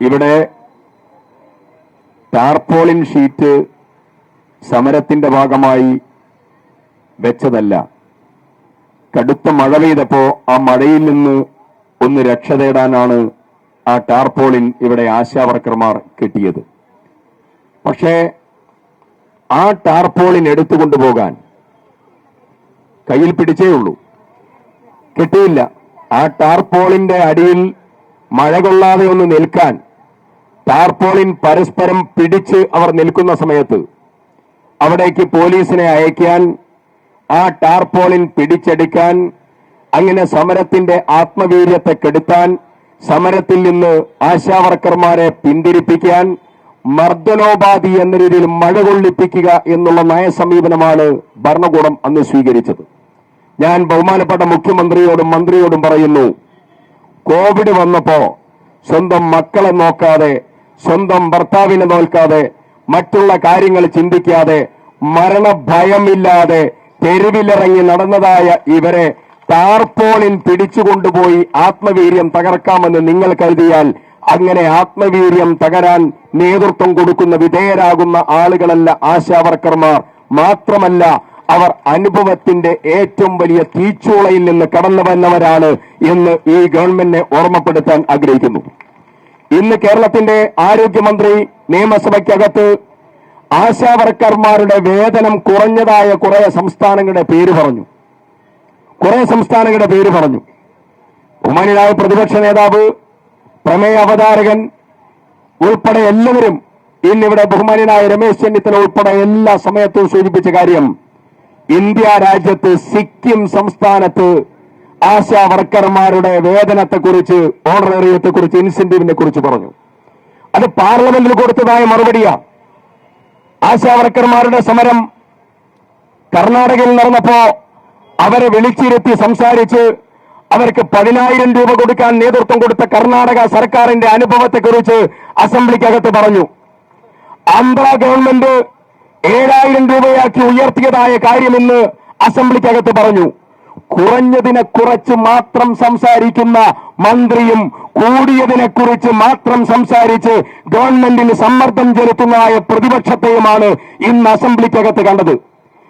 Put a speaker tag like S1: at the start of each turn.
S1: ഇവിടെ tarpaulin sheet സമരത്തിന്റെ ഭാഗമായി വെച്ചതല്ല. കടുത്ത മഴ പെയ്തപ്പോ ആ മഴയിൽ നിന്ന് ഒന്ന് രക്ഷ തേടാനാണ് ആ ടാർപോളിൻ ഇവിടെ ആശാവർക്കർമാർ കിട്ടിയത്. പക്ഷേ ആ ടാർപോളിൻ എടുത്തു കൊണ്ടുപോകാൻ കയ്യിൽ പിടിച്ചേ ഉള്ളൂ. കിട്ടിയില്ല. ആ ടാർപോളിന്റെ അടിയിൽ മഴ കൊള്ളാതെ ഒന്ന് നിൽക്കാൻ ടാർപോളിൻ പരസ്പരം പിടിച്ച് അവർ നിൽക്കുന്ന സമയത്ത് അവിടേക്ക് പോലീസിനെ അയക്കാൻ ആ ടാർപോളിൻ പിടിച്ചെടുക്കാൻ അങ്ങനെ സമരത്തിന്റെ ആത്മവീര്യത്തെ കെടുത്താൻ സമരത്തിൽ നിന്ന് ആശാവർക്കർമാരെ പിന്തിരിപ്പിക്കാൻ മർദ്ദനോപാധി എന്ന രീതിയിൽ മഴ കൊള്ളിപ്പിക്കുക എന്നുള്ള നയസമീപനമാണ് ഭരണകൂടം അന്ന് സ്വീകരിച്ചത്. ഞാൻ ബഹുമാനപ്പെട്ട മുഖ്യമന്ത്രിയോടും മന്ത്രിയോടും പറയുന്നു കോവിഡ് വന്നപ്പോ സ്വന്തം മക്കളെ നോക്കാതെ സ്വന്തം ഭർത്താവിനെ നോൽക്കാതെ മറ്റുള്ള കാര്യങ്ങൾ ചിന്തിക്കാതെ മരണഭയമില്ലാതെ തെരുവിലിറങ്ങി നടന്നതായ ഇവരെ ടാർപോളിൻ പിടിച്ചുകൊണ്ടുപോയി ആത്മവീര്യം തകർക്കാമെന്ന് നിങ്ങൾ കരുതിയാൽ അങ്ങനെ ആത്മവീര്യം തകരാൻ നേതൃത്വം കൊടുക്കുന്ന വിധേയരാകുന്ന ആളുകളല്ല ആശാവർക്കർമാർ. മാത്രമല്ല അവർ അനുഭവത്തിന്റെ ഏറ്റവും വലിയ തീച്ചൂളയിൽ നിന്ന് കടന്നു വന്നവരാണ് എന്ന് ഈ ഗവൺമെന്റിനെ ഓർമ്മപ്പെടുത്താൻ ആഗ്രഹിക്കുന്നു. ഇന്ന് കേരളത്തിന്റെ ആരോഗ്യമന്ത്രി നിയമസഭയ്ക്കകത്ത് ആശാവർക്കർമാരുടെ വേതനം കുറഞ്ഞതായ കുറെ സംസ്ഥാനങ്ങളുടെ പേര് പറഞ്ഞു. കുറെ സംസ്ഥാനങ്ങളുടെ പേര് പറഞ്ഞു. ബഹുമാനിയായ പ്രതിപക്ഷ നേതാവ് പ്രമേയ അവതാരകൻ ഉൾപ്പെടെ എല്ലാവരും ഇന്നിവിടെ ബഹുമാനിയനായ രമേശ് ചെന്നിത്തല ഉൾപ്പെടെ എല്ലാ സമയത്തും സൂചിപ്പിച്ച കാര്യം ഇന്ത്യ രാജ്യത്ത് സിക്കിം സംസ്ഥാനത്ത് ആശാ വർക്കർമാരുടെ വേതനത്തെക്കുറിച്ച് ഓണറേറിയത്തെക്കുറിച്ച് ഇൻസെന്റീവിനെ കുറിച്ച് പറഞ്ഞു. അത് പാർലമെന്റിൽ കൊടുത്തതായ മറുപടിയാ. ആശാ വർക്കർമാരുടെ സമരം കർണാടകയിൽ നടന്നപ്പോ അവരെ വിളിച്ചിരുത്തി സംസാരിച്ച് അവർക്ക് പതിനായിരം രൂപ കൊടുക്കാൻ നേതൃത്വം കൊടുത്ത കർണാടക സർക്കാരിന്റെ അനുഭവത്തെക്കുറിച്ച് അസംബ്ലിക്കകത്ത് പറഞ്ഞു. ആന്ധ്ര ഗവൺമെന്റ് ഏഴായിരം രൂപയാക്കി ഉയർത്തിയതായ കാര്യം ഇന്ന് അസംബ്ലിക്കകത്ത് പറഞ്ഞു. കുറഞ്ഞതിനെ കുറിച്ച് മാത്രം സംസാരിക്കുന്ന മന്ത്രിയും കൂടിയതിനെ കുറിച്ച് മാത്രം സംസാരിച്ച് ഗവൺമെന്റിന് സമ്മർദ്ദം ചെലുത്തുന്നതായ പ്രതിപക്ഷത്തെയുമാണ് ഇന്ന് അസംബ്ലിക്കകത്ത് കണ്ടത്.